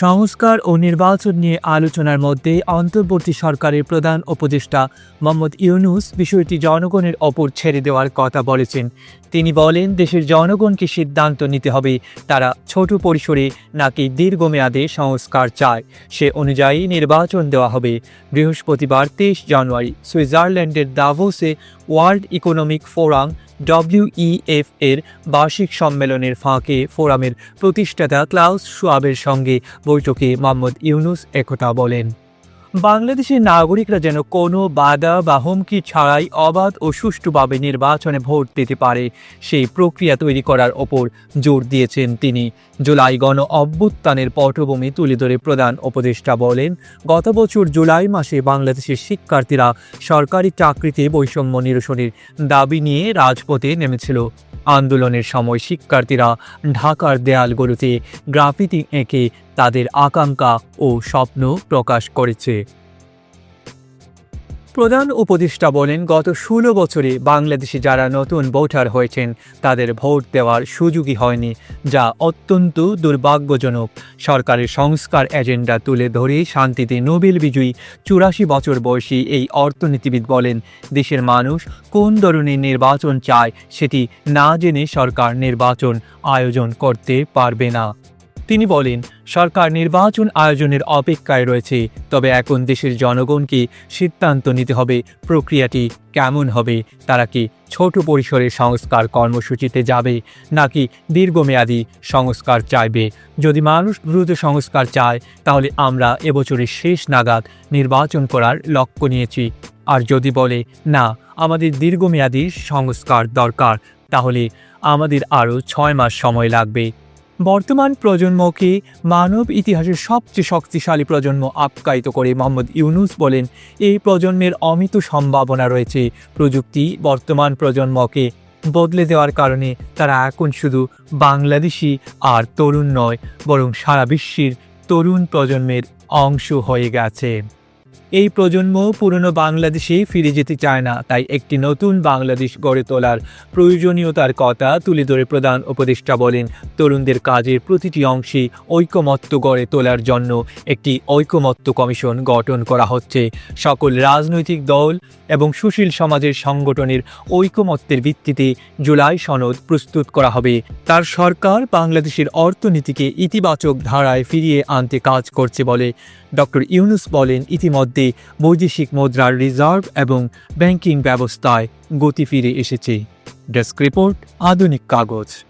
সংস্কার ও নির্বাচন নিয়ে আলোচনার মধ্যে অন্তর্বর্তী সরকারের প্রধান উপদেষ্টা মোহাম্মদ ইউনুস বিষয়টি জনগণের ওপর ছেড়ে দেওয়ার কথা বলেছেন। তিনি বলেন, দেশের জনগণকে সিদ্ধান্ত নিতে হবে, তারা ছোট পরিসরে নাকি দীর্ঘমেয়াদে সংস্কার চায়। সে অনুযায়ী নির্বাচন দেওয়া হবে বৃহস্পতিবার তেইশ জানুয়ারি। সুইজারল্যান্ডের দাভোসে ওয়ার্ল্ড ইকোনমিক ফোরাম ডব্লিউইএফ এর বার্ষিক সম্মেলনের ফাঁকে ফোরামের প্রতিষ্ঠাতা ক্লাউস শুয়াবের সঙ্গে বৈঠকে মোহাম্মদ ইউনুস একথা বলেন। বাংলাদেশের নাগরিকরা যেন কোনো বাধা বা হুমকি ছাড়াই অবাধ ও সুষ্ঠুভাবে নির্বাচনে ভোট দিতে পারে, সেই প্রক্রিয়া তৈরি করার ওপর জোর দিয়েছেন তিনি। জুলাই গণ অভ্যুত্থানের পটভূমি তুলে ধরে প্রধান উপদেষ্টা বলেন, গত বছর জুলাই মাসে বাংলাদেশের শিক্ষার্থীরা সরকারি চাকরিতে বৈষম্য নিরসনের দাবি নিয়ে রাজপথে নেমেছিল। আন্দোলনের সময় শিক্ষার্থীরা ঢাকার দেয়ালগুলোতে গ্রাফিতি এঁকে তাদের আকাঙ্ক্ষা ও স্বপ্ন প্রকাশ করেছে। প্রধান উপদেষ্টা বলেন, গত ষোলো বছরে বাংলাদেশে যারা নতুন ভোটার হয়েছেন, তাদের ভোট দেওয়ার সুযোগই হয়নি, যা অত্যন্ত দুর্ভাগ্যজনক। সরকারের সংস্কার এজেন্ডা তুলে ধরে শান্তিতে নোবেল বিজয়ী চুরাশি বছর বয়সী এই অর্থনীতিবিদ বলেন, দেশের মানুষ কোন ধরনের নির্বাচন চায়, সেটি না জেনে সরকার নির্বাচন আয়োজন করতে পারবে না। তিনি বলেন, সরকার নির্বাচন আয়োজনের অপেক্ষায় রয়েছে, তবে এখন দেশের জনগণকে সিদ্ধান্ত নিতে হবে প্রক্রিয়াটি কেমন হবে, তারা কি ছোট পরিসরে সংস্কার কর্মসূচিতে যাবে, নাকি দীর্ঘমেয়াদী সংস্কার চাইবে? যদি মানুষ দ্রুত সংস্কার চায়, তাহলে আমরা এবছরের শেষ নাগাদ নির্বাচন করার লক্ষ্য নিয়েছি। আর যদি বলে, না, আমাদের দীর্ঘমেয়াদী সংস্কার দরকার, তাহলে আমাদের আরও ছয় মাস সময় লাগবে। বর্তমান প্রজন্মকে মানব ইতিহাসের সবচেয়ে শক্তিশালী প্রজন্ম আপ্যায়িত করে মোহাম্মদ ইউনুস বলেন, এই প্রজন্মের অমিত সম্ভাবনা রয়েছে। প্রযুক্তি বর্তমান প্রজন্মকে বদলে দেওয়ার কারণে তারা এখন শুধু বাংলাদেশি আর তরুণ নয়, বরং সারা বিশ্বের তরুণ প্রজন্মের অংশ হয়ে গেছে। এই প্রজন্ম পুরনো বাংলাদেশে ফিরে যেতে চায় না, তাই একটি নতুন বাংলাদেশ গড়ে তোলার প্রয়োজনীয়তার কথা তুলে ধরে প্রধান উপদেষ্টা বলেন। তরুণদের কাজের প্রতিটি অংশে ঐকমত্য গড়ে তোলার জন্য একটি ঐকমত্য কমিশন গঠন করা হচ্ছে। সকল রাজনৈতিক দল এবং সুশীল সমাজের সংগঠনের ঐকমত্যের ভিত্তিতে জুলাই সনদ প্রস্তুত করা হবে। তার সরকার বাংলাদেশের অর্থনীতিকে ইতিবাচক ধারায় ফিরিয়ে আনতে কাজ করছে বলে ডক্টর ইউনুস বলেন, ইতিমধ্যে বৈদেশিক মুদ্রার রিজার্ভ এবং ব্যাংকিং ব্যবস্থায় গতি ফিরে এসেছে। ডেস্ক রিপোর্ট আধুনিক কাগজ।